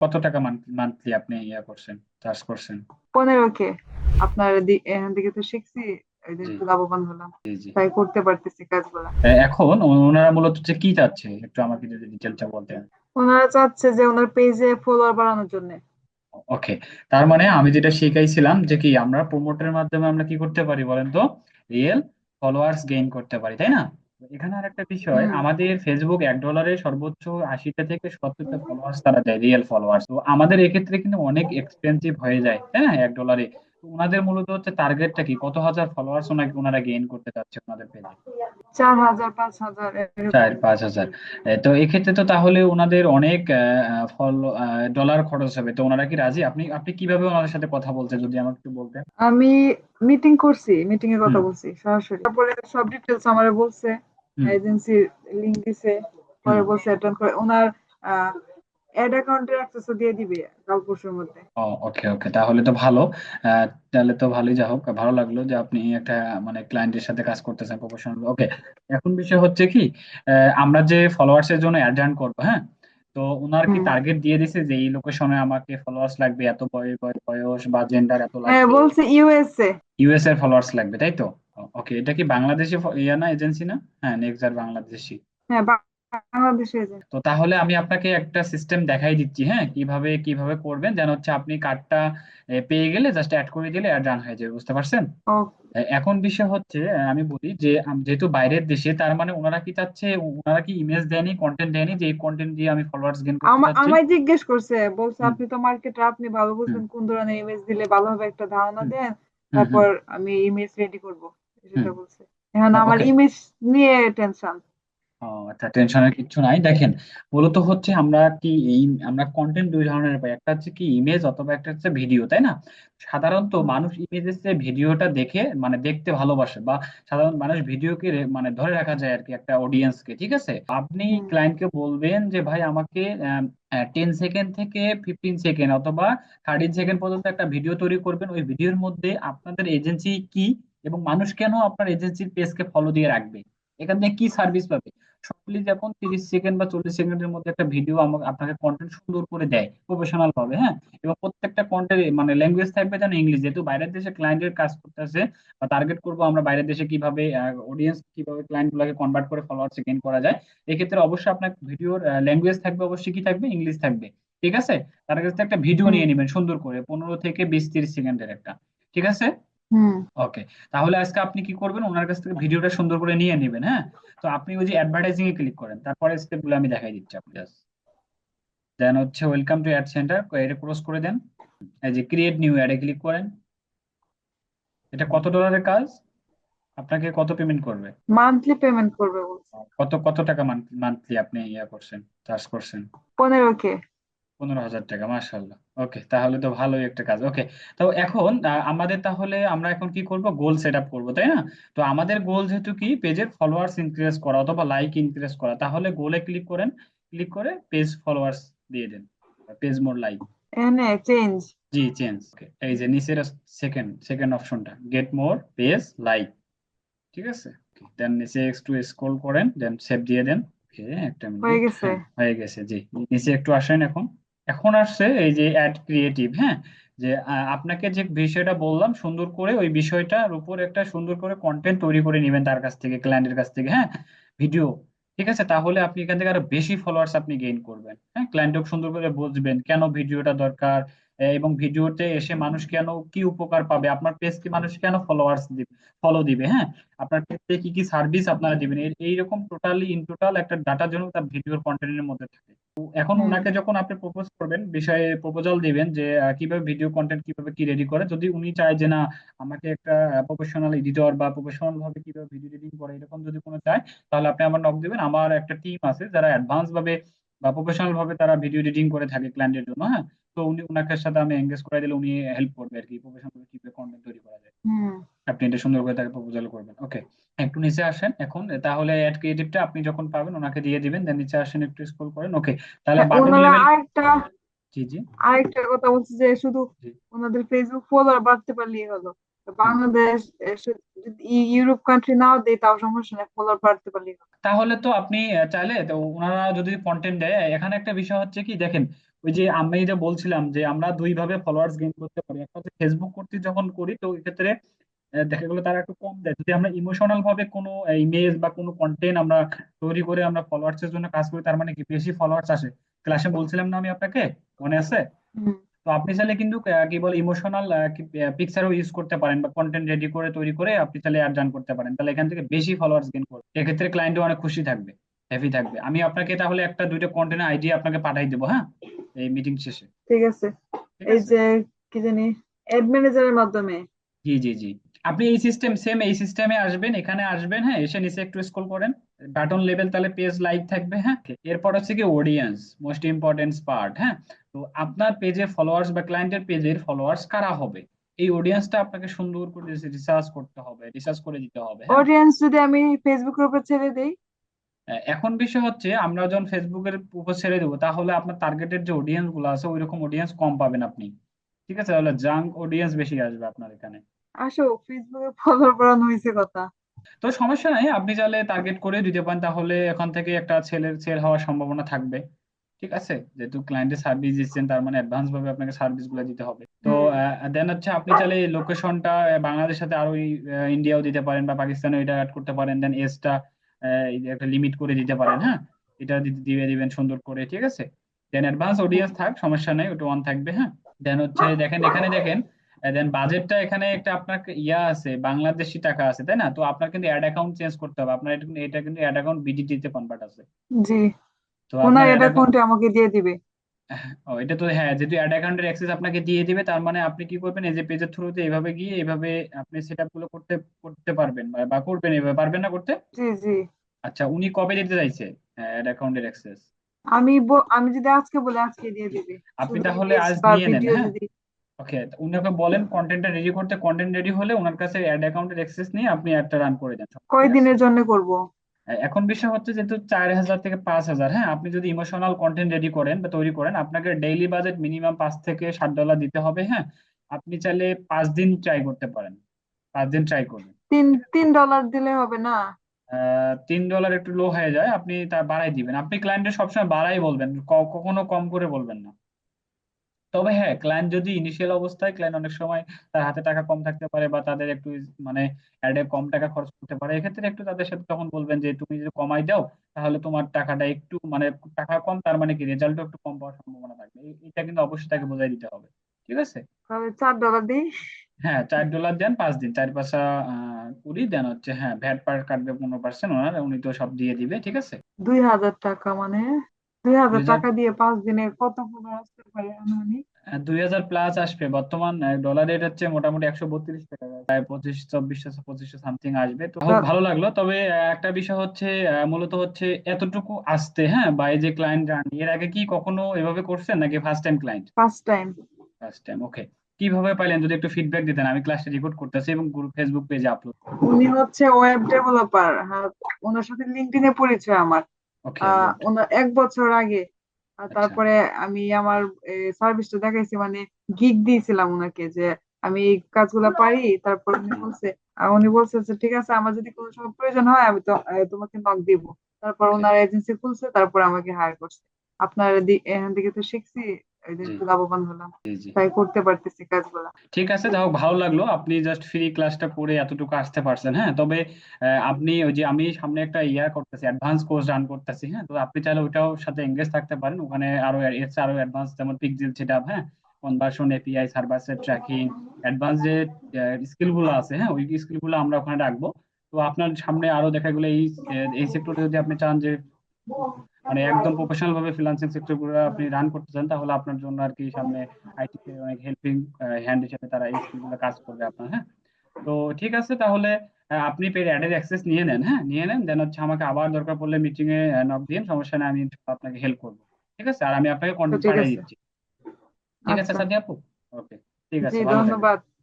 কত টাকা মান্থলি আপনি ইয়া করছেন চার্জ করছেন? পনেরো কে আপনার দি- এখান থেকে তো শিখছি এই যে জি। একটু লাভবান হলাম। জি জি। তাই করতে পারতেছি কাজগুলা। এখন ওনারা মূলত হচ্ছে কি চাচ্ছে? একটু আমাকে যদি ডিটেলটা বলতেন। ওনারা চাচ্ছে যে ওনার পেজে ফলোয়ার বাড়ানোর জন্য। ওকে তার মানে আমি যেটা শিখাইছিলাম যে কি আমরা প্রমোটের মাধ্যমে আমরা কি করতে পারি বলেন তো? রিয়েল ফলোয়ার্স গেইন করতে পারি তাই না? এখানে আর একটা বিষয় হুম। আমাদের ফেসবুক এক ডলারে সর্বোচ্চ আশিটা থেকে সত্তরটা ফলোয়ার্স তারা দেয় রিয়েল ফলোয়ার্স তো আমাদের এক্ষেত্রে কিন্তু অনেক এক্সপেন্সিভ হয়ে যায় তাই না? এক ডলারে তো ওনাদের মূলত হচ্ছে টার্গেটটা কি? কত হাজার ফলোয়ার্স ওনাকে ওনারা গেইন করতে চাচ্ছে ওনাদের পেজে চার হাজার পাঁচ হাজার চার পাঁচ হাজার। এ, তো এক্ষেত্রে তো তাহলে ওনাদের অনেক ফলো ডলার খরচ হবে। তো ওনারা কি রাজি? আপনি আপনি কীভাবে ওনাদের সাথে কথা বলছেন যদি আমাকে একটু বলতেন? আমি মিটিং করছি মিটিং এর কথা হুম। বলছি সরাসরি। তারপরে সব ডিটেলস আমারে বলছে। হুম। এজেন্সির লিংক দিছে পরে বলছে অ্যাটেন্ড করে ওনার অ্যাড অ্যাকাউন্টের অ্যাক্সেসও দিয়ে দিবে কাল পরশুর মধ্যে। ও ওকে ওকে তাহলে তো ভালো। তাহলে তো ভালোই যা হোক ভালো লাগল যে আপনি একটা মানে ক্লায়েন্টের সাথে কাজ করতেছেন প্রফেশনাল ওকে এখন বিষয় হচ্ছে কি আমরা যে ফলোয়ার্স এর জন্য অ্যাড রান করব হ্যাঁ? তো ওনার কি টার্গেট দিয়ে দিছে যে এই লোকেশনে আমাকে ফলোয়ার্স লাগবে এত বয়- বয়- বয়স বা জেন্ডার এত হ্যাঁ লাগবে? বলছে ইউএসএ ইউএস এর ফলোয়ার্স লাগবে তাই তো? ওকে এটা কি বাংলাদেশি ইয়া না এজেন্সি না? হ্যাঁ নেক্সট বাংলাদেশি। হ্যাঁ বাংলাদেশে তো তাহলে আমি আপনাকে একটা সিস্টেম দেখাই দিচ্ছি হ্যাঁ কীভাবে কীভাবে করবেন যেন হচ্ছে আপনি কার্ডটা পেয়ে গেলে জাস্ট অ্যাড করে দিলে অ্যাড রান হয়ে যাবে বুঝতে পারছেন? এখন বিষয় হচ্ছে আমি বলি যে যেহেতু বাইরের দেশে তার মানে ওনারা কি চাচ্ছে ওনারা কি ইমেজ দেয়নি কন্টেন্ট দেয়নি যে এই কন্টেন্ট দিয়ে আমি ফলোয়ার্স গেইন করতে চাচ্ছি? আমায় জিজ্ঞেস করছে বলছে আপনি তো মার্কেটার আপনি ভালো বুঝবেন কোন ধরনের ইমেজ দিলে ভালো হবে একটা ধারণা দেন। তারপর আমি ইমেজ রেডি করব। হুম। বলছে। এখন আমার ইমেজ নিয়ে টেনশন ও আচ্ছা টেনশনের কিছু নাই। দেখেন মূলত হচ্ছে আমরা কি এই আমরা কন্টেন্ট দুই ধরনের পাই। একটা হচ্ছে কি ইমেজ অথবা একটা হচ্ছে ভিডিও তাই না? সাধারণত মানুষ ইমেজের চেয়ে ভিডিওটা দেখে মানে দেখতে ভালোবাসে বা সাধারণ মানুষ ভিডিওকে মানে ধরে রাখা যায় আর কি একটা অডিয়েন্সকে ঠিক আছে? আপনি। ক্লায়েন্টকে বলবেন যে ভাই আমাকে টেন সেকেন্ড থেকে ফিফটিন সেকেন্ড অথবা থার্টিন সেকেন্ড পর্যন্ত একটা ভিডিও তৈরি করবেন। ওই ভিডিওর মধ্যে আপনাদের এজেন্সি কি এবং মানুষ কেন আপনার এজেন্সির পেজকে ফলো দিয়ে রাখবে? এখান থেকে কি সার্ভিস পাবে? সবগুলি যখন তিরিশ সেকেন্ড বা চল্লিশ সেকেন্ডের মধ্যে একটা ভিডিও আমাকে আপনাকে কন্টেন্ট সুন্দর করে দেয় প্রফেশনাল ভাবে হ্যাঁ? এবং প্রত্যেকটা কন্টেন্ট মানে ল্যাঙ্গুয়েজ থাকবে যেন ইংলিশ যেহেতু বাইরের দেশে ক্লায়েন্টের কাজ করতেছে বা টার্গেট করব আমরা বাইরের দেশে কীভাবে অডিয়েন্স কীভাবে ক্লায়েন্ট গুলাকে কনভার্ট করে ফলোয়ার্স গেইন করা যায় এক্ষেত্রে অবশ্যই আপনার ভিডিওর ল্যাঙ্গুয়েজ থাকবে অবশ্যই কি থাকবে? ইংলিশ থাকবে ঠিক আছে? তার কাছ একটা ভিডিও নিয়ে নেবেন সুন্দর করে পনেরো থেকে বিশ তিরিশ সেকেন্ডের একটা ঠিক আছে? ওকে তাহলে আজকে আপনি কি করবেন? ওনার কাছ থেকে ভিডিওটা সুন্দর করে নিয়ে নেবেন হ্যাঁ? তো আপনি ওই যে অ্যাডভার্টাইজিং এ ক্লিক করেন। তারপরে স্টেপগুলো আমি দেখাই দিচ্ছি আপনি জাস্ট দেন হচ্ছে ওয়েলকাম টু অ্যাড সেন্টার এটা ক্রস করে দেন। এই যে ক্রিয়েট নিউ অ্যাডে ক্লিক করেন। এটা কত ডলারের কাজ? আপনাকে কত পেমেন্ট করবে? মান্থলি পেমেন্ট করবে কত কত টাকা মান্থলি আপনি ইয়া করছেন চার্জ করছেন? পনেরো কে। পনেরো হাজার টাকা মাশাল্লাহ ওকে তাহলে তো ভালোই একটা কাজ। ওকে তো এখন আমাদের তাহলে আমরা এখন কি করব? গোল সেট আপ করব তাই না? তো আমাদের গোল যেহেতু কি? পেজের ফলোয়ার্স ইনক্রিজ করা অথবা লাইক ইনক্রিজ করা। তাহলে গোলে ক্লিক করেন। ক্লিক করে পেজ ফলোয়ার্স দিয়ে দেন। পেজ মোর লাইক চেঞ্জ জি চেঞ্জ এই যে নিচের সেকেন্ড সেকেন্ড অপশনটা গেট মোর পেজ লাইক ঠিক আছে? দেন নিচে একটু স্ক্রল করেন দেন সেভ দিয়ে দেন। ওকে একটা হয়ে মিনিট গেছে। হ্যাঁ হয়ে গেছে জি। নিচে একটু আসেন এখন। এখন আসছে এই যে অ্যাড ক্রিয়েটিভ হ্যাঁ? যে আপনাকে যে বিষয়টা বললাম, সুন্দর করে ওই বিষয়টার উপর একটা সুন্দর করে কন্টেন্ট তৈরি করে নেবেন তার কাছ থেকে ক্লায়েন্টের কাছ থেকে হ্যাঁ? ভিডিও ঠিক আছে? তাহলে আপনি এখান থেকে আরও বেশি ফলোয়ার্স আপনি গেইন করবেন হ্যাঁ? ক্লায়েন্টকে সুন্দর করে বুঝবেন কেন ভিডিওটা দরকার এবং ভিডিওতে এসে মানুষ কেন কি উপকার পাবে? আপনার পেজকে মানুষ কেন ফলোয়ার্স দিবে? ফলো দিবে হ্যাঁ? আপনার ক্ষেত্রে কি কি সার্ভিস আপনারা দিবেন? এই- এইরকম টোটালি ইন টোটাল একটা ডাটা যেন তার ভিডিওর কন্টেন্টের মধ্যে থাকে। তো এখন। ওনাকে যখন আপনি প্রপোজ করবেন বিষয়ে প্রপোজাল দিবেন যে কীভাবে ভিডিও কন্টেন্ট কীভাবে কি রেডি করে যদি উনি চায় যে না আমাকে একটা প্রফেশনাল এডিটর বা প্রফেশনাল ভাবে কীভাবে ভিডিও এডিটিং করে এরকম যদি কোনো চায় তাহলে আপনি আমার নক দিবেন। আমার একটা টিম আছে যারা অ্যাডভান্স ভাবে বা প্রফেশনাল ভাবে তারা ভিডিও এডিটিং করে থাকে ক্লায়েন্টের জন্য হ্যাঁ? তো উনি ওনাকে সাথে আমি এঙ্গেজ করে দিলে উনি হেল্প করবে আর কি। প্রফেশনাল কীভাবে কন্টেন্ট তৈরি করা যায়। আপনি এটা সুন্দর করে তাকে প্রপোজাল করবেন। ওকে একটু নিচে আসেন এখন। তাহলে অ্যাড ক্রিয়েটিভটা আপনি যখন পাবেন ওনাকে দিয়ে দিবেন দেন নিচে আসেন একটু স্ক্রল করেন। ওকে তাহলে হ্যাঁ, বাটন লেভেল আরেকটা জি জি। আরেকটা কথা বলছে যে শুধু ওনাদের ফেসবুক ফলোয়ার বাড়তে পারলেই হলো। তো বাংলাদেশ ইউরোপ কান্ট্রি নাও দেয় তাও সমস্যা নেই ফলোয়ার বাড়তে পারলেই হলো। তাহলে তো আপনি চাইলে তো ওনারা যদি কন্টেন্ট দেয় এখানে একটা বিষয় হচ্ছে কি দেখেন ওই যে আমি যে বলছিলাম যে আমরা দুই ভাবে ফলোয়ার্স গেইন করতে পারি। একটা হচ্ছে ফেসবুক কর্তৃক যখন করি তো এক্ষেত্রে আহ, দেখা গেলো তারা একটু কম দেয়। যদি আমরা ইমোশনাল ভাবে কোনো ইমেজ বা কোনো কন্টেন্ট আমরা তৈরি করে আমরা ফলোয়ার্স এর জন্য কাজ করি তার মানে কি? বেশি ফলোয়ার্স আসে। ক্লাসে বলছিলাম না আমি আপনাকে? মনে আছে? তো আপনি চাইলে কিন্তু কি বলে ইমোশনাল পিকচারও ইউজ করতে পারেন বা কন্টেন্ট রেডি করে তৈরি করে আপনি চাইলে অ্যাড রান করতে পারেন। তাহলে এখান থেকে বেশি ফলোয়ার্স গেইন করবে এক্ষেত্রে ক্লায়েন্টও অনেক খুশি থাকবে। হ্যাপি থাকবে। আমি আপনাকে তাহলে একটা দুইটা কন্টেন্ট আইডিয়া আপনাকে পাঠাই দেবো হ্যাঁ? এই মিটিং শেষে। ঠিক আছে। এই যে কি জানি অ্যাড ম্যানেজারের মাধ্যমে। জি জি জি। আপনি এই সিস্টেম সেম এই সিস্টেমে আসবেন এখানে আসবেন হ্যাঁ? এসে নিচে একটু স্ক্রল করেন। বাটন লেভেল তাহলে পেজ লাইক থাকবে হ্যাঁ? এরপর হচ্ছে কি অডিয়েন্স মোস্ট ইম্পর্টেন্ট পার্ট হ্যাঁ? তো আপনার পেজের ফলোয়ার্স বা ক্লায়েন্টের পেজের ফলোয়ার্স কারা হবে? এই অডিয়েন্সটা আপনাকে সুন্দর করে রিসার্চ করতে হবে রিসার্চ করে দিতে হবে হ্যাঁ? অডিয়েন্স যদি আমি ফেসবুকের উপর ছেড়ে দেই এখন বিষয় হচ্ছে আমরা যখন ফেসবুকের উপর ছেড়ে দেবো তাহলে আপনার টার্গেটেড যে অডিয়েন্সগুলো আছে ওই রকম অডিয়েন্স কম পাবেন আপনি। ঠিক আছে? তাহলে জাঙ্ক অডিয়েন্স বেশি আসবে আপনার এখানে। আসো ফেসবুকে ফলোয়ার বাড়ানো হয়েছে কথা। তো সমস্যা নাই আপনি চাইলে টার্গেট করে দিতে পারেন তাহলে এখন থেকে একটা ছেলের সেল হওয়ার সম্ভাবনা থাকবে। ঠিক আছে? যেহেতু ক্লায়েন্টের সার্ভিস দিচ্ছেন তার মানে অ্যাডভান্স ভাবে আপনাকে সার্ভিসগুলো দিতে হবে। তো দেন হচ্ছে আপনি চাইলে লোকেশনটা বাংলাদেশের সাথে আরও ইন্ডিয়াও দিতে পারেন বা পাকিস্তানেও এটা অ্যাড করতে পারেন দেন এজটা একটা লিমিট করে দিতে পারেন হ্যাঁ? এটা দিয়ে দিবেন সুন্দর করে ঠিক আছে? দেন অ্যাডভান্স অডিয়েন্স থাক সমস্যা নাই ওটা অন থাকবে হ্যাঁ? দেন হচ্ছে দেখেন এখানে দেখেন দেন বাজেটটা এখানে একটা আপনার ইয়া আছে বাংলাদেশি টাকা আছে তাই না? তো আপনার কিন্তু অ্যাড অ্যাকাউন্ট চেঞ্জ করতে হবে আপনার এটা কিন্তু অ্যাড অ্যাকাউন্ট বিডিটি তে কনভার্ট আছে। জি। তো আপনার অ্যাড অ্যাকাউন্টে আমাকে দিয়ে দিবে। ও এটা তো হ্যাঁ যেহেতু অ্যাড অ্যাকাউন্টের অ্যাক্সেস আপনাকে দিয়ে দিবে তার মানে আপনি কি করবেন এই যে পেজের থ্রুতে এভাবে গিয়ে এভাবে আপনি সেটগুলো করতে করতে পারবেন বা বা করবেন এভাবে পারবেন না করতে? জি জি। আচ্ছা উনি কবে দিতে চাইছে অ্যাড অ্যাকাউন্টের অ্যাক্সেস আমি আমি যদি আজকে বলে আজকে দিয়ে দিবে। আপনি তাহলে আজ নিয়ে নেন হ্যাঁ? ওকে উনাকে বলেন কন্টেন্টটা রেডি করতে কন্টেন্ট রেডি হলে ওনার কাছে অ্যাড অ্যাকাউন্টের অ্যাক্সেস নিয়ে আপনি অ্যাডটা রান করে দেন কয় দিনের জন্য করব? এখন বিষয় হচ্ছে যেহেতু চার হাজার থেকে পাঁচ হাজার হ্যাঁ আপনি যদি ইমোশনাল কন্টেন্ট রেডি করেন বা তৈরি করেন আপনাকে ডেইলি বাজেট মিনিমাম পাঁচ থেকে ষাট ডলার দিতে হবে হ্যাঁ। আপনি চাইলে পাঁচ দিন ট্রাই করতে পারেন পাঁচ দিন ট্রাই করবেন। তিন তিন ডলার দিলে হবে না? তিন ডলার একটু লো হয়ে যায় আপনি তা বাড়াই দিবেন। আপনি ক্লায়েন্টের সবসময় বাড়াই বলবেন কখনো কম করে বলবেন না। তবে হ্যাঁ ক্লায়েন্ট যদি ইনিশিয়াল অবস্থায় ক্লায়েন্ট অনেক সময় তার হাতে টাকা কম থাকতে পারে বা তাদের একটু মানে অ্যাডে কম টাকা খরচ করতে পারে। এক্ষেত্রে একটু তাদের সাথে তখন বলবেন যে তুমি যদি কমাই দাও তাহলে তোমার টাকাটা একটু মানে টাকা কম তার মানে কি? রেজাল্টও একটু কম পাওয়ার সম্ভাবনা থাকবে। এটা কিন্তু অবশ্যই তাকে বোঝাই দিতে হবে। ঠিক আছে? চার ডলার হ্যাঁ চার ডলার দেন পাঁচ দিন। চার পাঁচা কুড়ি দেন হচ্ছে হ্যাঁ ভ্যাট পার কাটবে পনেরো পার্সেন্ট ওনার উনি তো সব দিয়ে দিবে ঠিক আছে? দুই হাজার টাকা মানে দুই হাজার দুই হাজার টাকা দিয়ে দিনে কত আসতে পারে আনুমানিক দুই হাজার প্লাস আসবে। বর্তমান ডলার রেট হচ্ছে মোটামুটি একশো বত্রিশ টাকা। প্রায় পঁচিশ চব্বিশশো পঁচিশশো সামথিং আসবে। তো খুব ভালো লাগল। তবে একটা বিষয় হচ্ছে মূলত হচ্ছে এতটুকু আসতে হ্যাঁ? বা এই যে ক্লায়েন্ট জার্নি এর আগে কি কখনো এভাবে করছেন নাকি first time client first time first time okay কীভাবে পাইলেন? যদি একটু ফিডব্যাক দিতেন আমি ক্লাসটা রেকর্ড করতেছি এবং গ্রুপ ফেসবুক পেজে আপলোড উনি হচ্ছে ওয়েব ডেভেলপার হ্যাঁ ওনার সাথে লিঙ্কডইনে পরিচয় আমার। এক বছর আগে। আচ্ছা। তারপরে আমি আমার সার্ভিসটা দেখাইছি মানে গিগ দিয়েছিলাম ওনাকে যে আমি এই কাজগুলো পারি তারপর উনি বলছে উনি বলছে যে ঠিক আছে আমার যদি কোনো সময় প্রয়োজন হয় আমি তো তোমাকে নক দিব। তারপর ওনার এজেন্সি খুলছে তারপর আমাকে হায়ার করছে। আপনার এখান থেকে তো শিখছি এই যে লাভবান হলাম। জি জি। তাই করতে পারতেছি কাজগুলা। ঠিক আছে যাই হোক ভালো লাগল। আপনি জাস্ট ফ্রি ক্লাসটা করে এতটুকু আসতে পারছেন হ্যাঁ? তবে আপনি ওই যে আমি সামনে একটা ইয়া করতেছি অ্যাডভান্স কোর্স রান করতেছি হ্যাঁ? তো আপনি চাইলে ওইটাও সাথে এঙ্গেজ থাকতে পারেন। ওখানে আরও এর চেয়ে আরও অ্যাডভান্স যেমন পিক্সেল সেটআপ হ্যাঁ? Conversion API server tracking advance যে স্কিলগুলো আছে হ্যাঁ? ওই স্কিলগুলো আমরা ওখানে রাখব। তো আপনার সামনে আরও দেখা গেলো এই এই সেক্টরে যদি আপনি চান যে মানে একদম প্রফেশনাল ভাবে ফ্রিল্যান্সিং সেক্টরগুলো আপনি রান করতে চান তাহলে আপনার জন্য আর কি সামনে আইটি তে অনেক হেল্পিং হ্যান্ড হিসেবে তারা এই স্কিলগুলো কাজ করবে আপনার হ্যাঁ? তো ঠিক আছে তাহলে আপনি পেড অ্যাডের অ্যাক্সেস নিয়ে নেন হ্যাঁ? নিয়ে নেন দেন হচ্ছে আমাকে আবার দরকার পড়লে মিটিং এ নক দিন সমস্যা নেই আমি আপনাকে হেল্প করব। ঠিক আছে? আর আমি আপনাকে কন্ট্যাক্ট পাঠিয়ে দিচ্ছি। ঠিক আছে আচ্ছা। সাথী আপু? ওকে ঠিক আছে ধন্যবাদ।